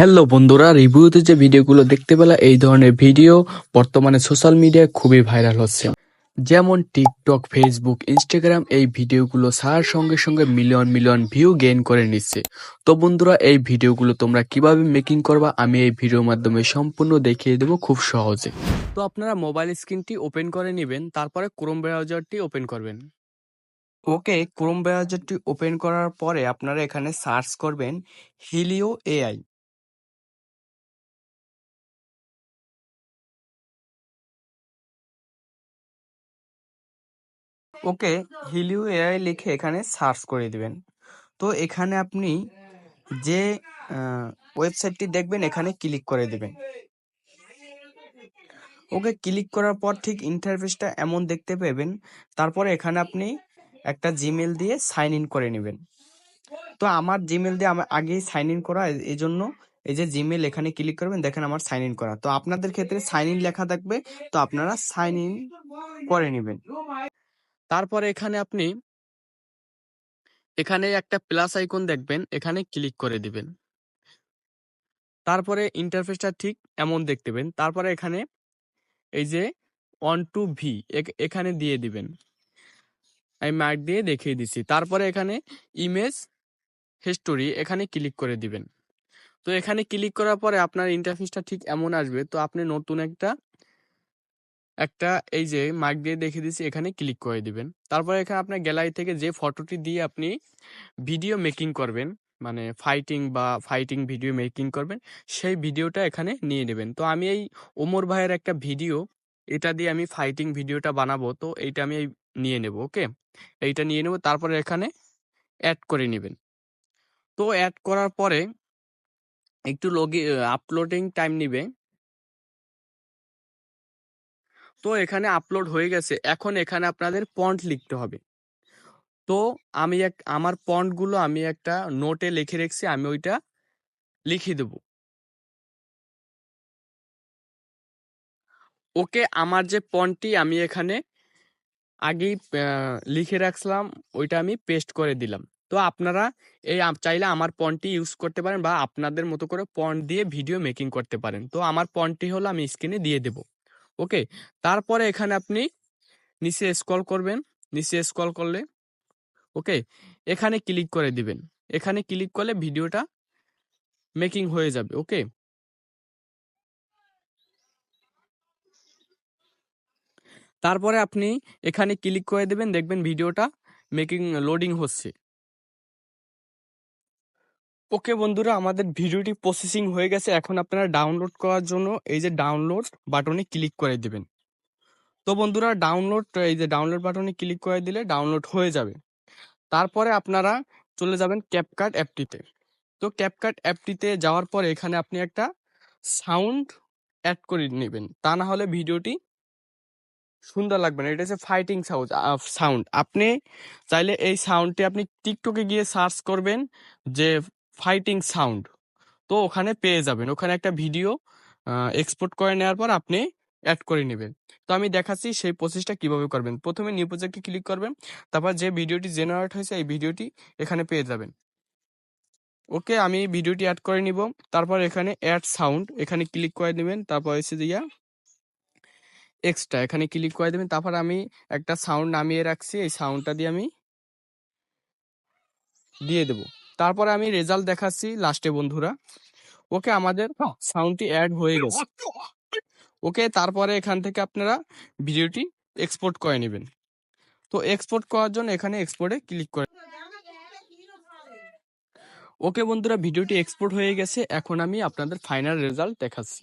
Hello বন্ধুরা, রিভিউতে যে ভিডিওগুলো দেখতে পেলা এই ধরনের ভিডিও বর্তমানে সোশ্যাল মিডিয়ায় খুবই ভাইরাল হচ্ছে। যেমন টিকটক ফেসবুক ইনস্টাগ্রাম এই ভিডিওগুলো ছাড়ার সঙ্গে সঙ্গে মিলিয়ন মিলিয়ন ভিউ গেইন করে নিচ্ছে। তো বন্ধুরা, এই ভিডিওগুলো তোমরা কীভাবে মেকিং করবা, আমি এই ভিডিওর মাধ্যমে সম্পূর্ণ দেখিয়ে দেবো খুব সহজে। তো আপনারা মোবাইল স্ক্রিনটি ওপেন করে নেবেন, তারপরে ক্রোম ব্রাউজারটি ওপেন করবেন। ওকে ক্রোম ব্রাউজারটি ওপেন করার পরে আপনারা এখানে সার্চ করবেন Helio AI okay Helio AI লিখে এখানে সার্চ করে দিবেন। তো এখানে আপনি যে ওয়েবসাইটটি দেখবেন, এখানে ক্লিক করে দিবেন। ওকে ক্লিক করার পর ঠিক ইন্টারফেসটা এমন দেখতে পাবেন। তারপরে এখানে আপনি একটা জিমেল দিয়ে সাইন ইন করে নেবেন। তো আমার জিমেল দিয়ে আমার আগেই সাইন ইন করা এই জন্য এই যে জিমেল এখানে ক্লিক করবেন, দেখেন আমার সাইন ইন করা। তো আপনাদের ক্ষেত্রে সাইন ইন লেখা থাকবে, তো আপনারা সাইন ইন করে নেবেন। তারপরে এখানে আপনি এখানে একটা প্লাস আইকন দেখবেন, এখানে ক্লিক করে দিবেন। তারপরে ইন্টারফেসটা ঠিক এমন দেখতে পেন তারপরে এখানে এই যে অন টু ভি এখানে দিয়ে দিবেন। আমি মার্ক দিয়ে দেখিয়ে দিচ্ছি তারপরে এখানে ইমেজ হিস্টোরি এখানে ক্লিক করে দিবেন। তো এখানে ক্লিক করার পরে আপনার ইন্টারফেসটা ঠিক এমন আসবে। তো আপনি নতুন একটা একটা এই যে মার্ক দিয়ে দেখিয়ে দিচ্ছি এখানে ক্লিক করে দিবেন। তারপরে এখানে আপনার গ্যালারি থেকে যে ফটোটি দিয়ে আপনি ভিডিও মেকিং করবেন মানে ফাইটিং বা ফাইটিং ভিডিও মেকিং করবেন, সেই ভিডিওটা এখানে নিয়ে নেবেন। তো আমি এই ওমর ভাইয়ের একটা ভিডিও এটা দিয়ে আমি ফাইটিং ভিডিওটা বানাবো, তো এইটা আমি নিয়ে নেব ওকে এইটা নিয়ে নেব, তারপরে এখানে অ্যাড করে নেবেন। তো অ্যাড করার পরে একটু লগি আপলোডিং টাইম নিবে। তো এখানে আপলোড হয়ে গেছে। এখন এখানে আপনাদের পন্ট লিখতে হবে। তো আমি এক, আমার পন্টগুলো আমি একটা নোটে লিখে রেখেছি, আমি ওইটা লিখে দেব। ওকে, আমার যে পন্টটি আমি এখানে আগেই লিখে রাখছিলাম, ওইটা আমি পেস্ট করে দিলাম। তো আপনারা এই চাইলে আমার পন্টটি ইউজ করতে পারেন বা আপনাদের মতো করে পন্ট দিয়ে ভিডিও মেকিং করতে পারেন। তো আমার পন্টটি হলো আমি স্ক্রিনে দিয়ে দেব। ওকে? তারপরে এখানে আপনি নিচে স্ক্রল করবেন। নিচে স্ক্রল করলে, ওকে? এখানে ক্লিক করে দিবেন। এখানে ক্লিক করলে ভিডিওটা মেকিং হয়ে যাবে, ওকে? তারপরে আপনি এখানে ক্লিক করে দেবেন, দেখবেন ভিডিওটা মেকিং লোডিং হচ্ছে। ওকে বন্ধুরা, আমাদের ভিডিওটি প্রসেসিং হয়ে গেছে। এখন আপনারা ডাউনলোড করার জন্য এই যে ডাউনলোড বাটনে ক্লিক করে দিবেন। তো বন্ধুরা ডাউনলোড এই যে ডাউনলোড বাটনে ক্লিক করে দিলে ডাউনলোড হয়ে যাবে। তারপরে আপনারা চলে যাবেন ক্যাপকাট অ্যাপটিতে তো ক্যাপকাট অ্যাপটিতে যাওয়ার পরে এখানে আপনি একটা সাউন্ড অ্যাড করে নেবেন। তা না হলে ভিডিওটি সুন্দর লাগবে না। এটা হচ্ছে ফাইটিং সাউন্ড সাউন্ড আপনি চাইলে এই সাউন্ডটি আপনি টিকটকে গিয়ে সার্চ করবেন যে ফাইটিং সাউন্ড তো ওখানে পেয়ে যাবেন। ওখানে একটা ভিডিও এক্সপোর্ট করে নেওয়ার পর আপনি অ্যাড করে নেবেন। তো আমি দেখাচ্ছি সেই প্রসেসটা কীভাবে করবেন। প্রথমে নিউ প্রজেক্টে ক্লিক করবেন, তারপর যে ভিডিওটি জেনারেট হয়েছে, এই ভিডিওটি এখানে পেয়ে যাবেন। ওকে আমি ভিডিওটি অ্যাড করে নিব। তারপর এখানে অ্যাড সাউন্ড এখানে ক্লিক করে নেবেন তারপর এসে দিয়া এক্সট্রা এখানে ক্লিক করে দেবেন। তারপর আমি একটা সাউন্ড নামিয়ে রাখছি। এই সাউন্ডটা দিয়ে আমি দিয়ে দেব। তারপরে আমি রেজাল্ট দেখাচ্ছি লাস্টে বন্ধুরা ওকে আমাদের সাউন্ডটি অ্যাড হয়ে গেছে ওকে তারপরে এখান থেকে আপনারা ভিডিওটি এক্সপোর্ট করে নেবেন তো এক্সপোর্ট করার জন্য এখানে এক্সপোর্টে ক্লিক করে ওকে বন্ধুরা ভিডিওটি এক্সপোর্ট হয়ে গেছে এখন আমি আপনাদের ফাইনাল রেজাল্ট দেখাচ্ছি